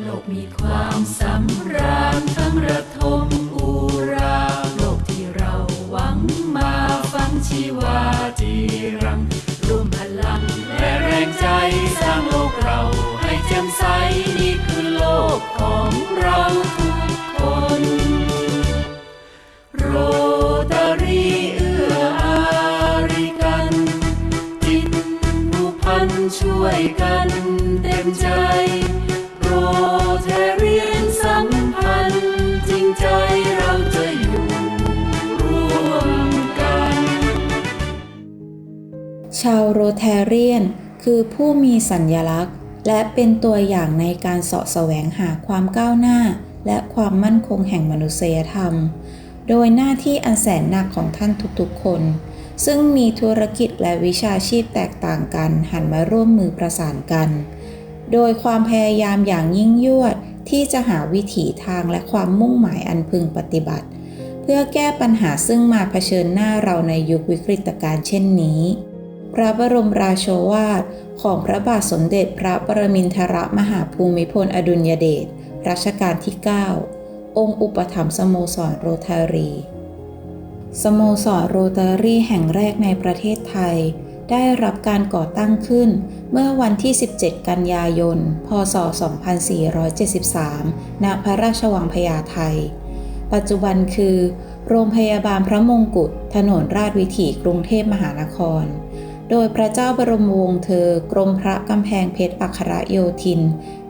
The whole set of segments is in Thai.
โลกมีความสำราญทั้งระทมอุรา โลกที่เราหวังมาฟังชีวาจีรังรวมพลังและแรงใจสร้างโลกเราให้แจ่มใสนี่คือโลกของเราทุกคนโรตารีเอื้ออารีกัน จิตผูกพันช่วยกันเต็มใจ เทเรียนสัมพันธ์จริงใจเราจะอยู่ร่วมกัน ชาวโรแทเรียนคือผู้มีสัญญลักษณ์ และเป็นตัวอย่างในการเสาะแสวงหาความก้าวหน้า และความมั่นคงแห่งมนุษยธรรม โดยหน้าที่อันแสนหนักของท่านทุกๆ คน ซึ่งมีธุรกิจและวิชาชีพแตกต่างกันหันมาร่วมมือประสานกัน โดยความพยายามอย่างยิ่งยวดที่จะหาวิถีทางและความมุ่งหมายอันพึงปฏิบัติ เพื่อแก้ปัญหาซึ่งมาเผชิญหน้าเราในยุควิกฤตการณ์เช่นนี้ พระบรมราโชวาทของพระบาทสมเด็จพระปรมินทรมหาภูมิพลอดุลยเดชรัชกาลที่ 9 องค์อุปถัมภ์สโมสรโรตารี สโมสรโรตารีแห่งแรกในประเทศไทย ได้รับการก่อตั้งขึ้นเมื่อวันที่ 17 กันยายน พศ 2473 ณ พระราชวังพญาไทปัจจุบันคือ โรงพยาบาลพระมงกุฎถนนราชวิถีกรุงเทพมหานคร โดยพระเจ้าบรมวงศ์เธอกรมพระกำแพงเพชรอัครโยธิน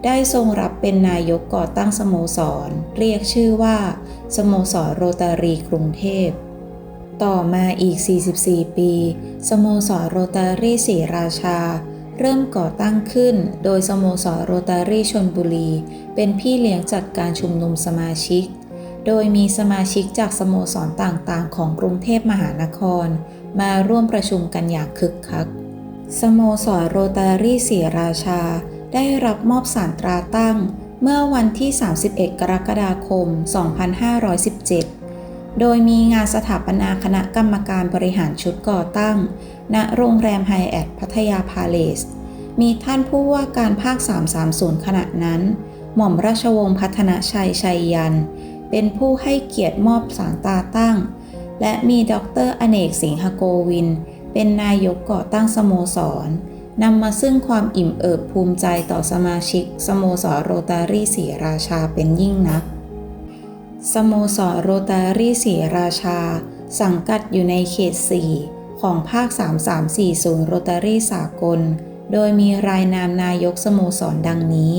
ได้ทรงรับเป็นนายกก่อตั้งสโมสร เรียกชื่อว่า สโมสรโรตารีกรุงเทพ ต่อมาอีก 44 ปี สโมสรโรตารีศรีราชา เริ่มก่อตั้งขึ้น โดยสโมสรโรตารีชนบุรี เป็นพี่เลี้ยงจัดการชุมนุมสมาชิก โดยมีสมาชิกจากสโมสรต่างๆ ของกรุงเทพมหานคร มาร่วมประชุมกันอย่างคึกคัก สโมสรโรตารีศรีราชา ได้รับมอบสารตราตั้ง เมื่อวันที่ 31 กรกฎาคม 2517 โดยมีงานสถาปนาคณะกรรมการบริหารชุดก่อตั้ง ณ โรงแรมไฮแอทพัทยาพาเลส มีท่านผู้ว่าการภาค 330 ขณะนั้น หม่อมราชวงศ์พัฒนชัยชัยยัน เป็นผู้ให้เกียรติมอบสารตาตั้ง และมีดรอเนกสิงหโกวิน เป็นนายกก่อตั้งสโมสรนำมาซึ่งความอิ่มเอิบภูมิใจต่อสมาชิก สโมสรโรตารี่ศรีราชาเป็นยิ่งนัก สโมสรโรตารีศรีราชา สังกัดอยู่ในเขต 4 ของภาค 3340 โรตารี่สากล โดยมีรายนามนายกสโมสรดังนี้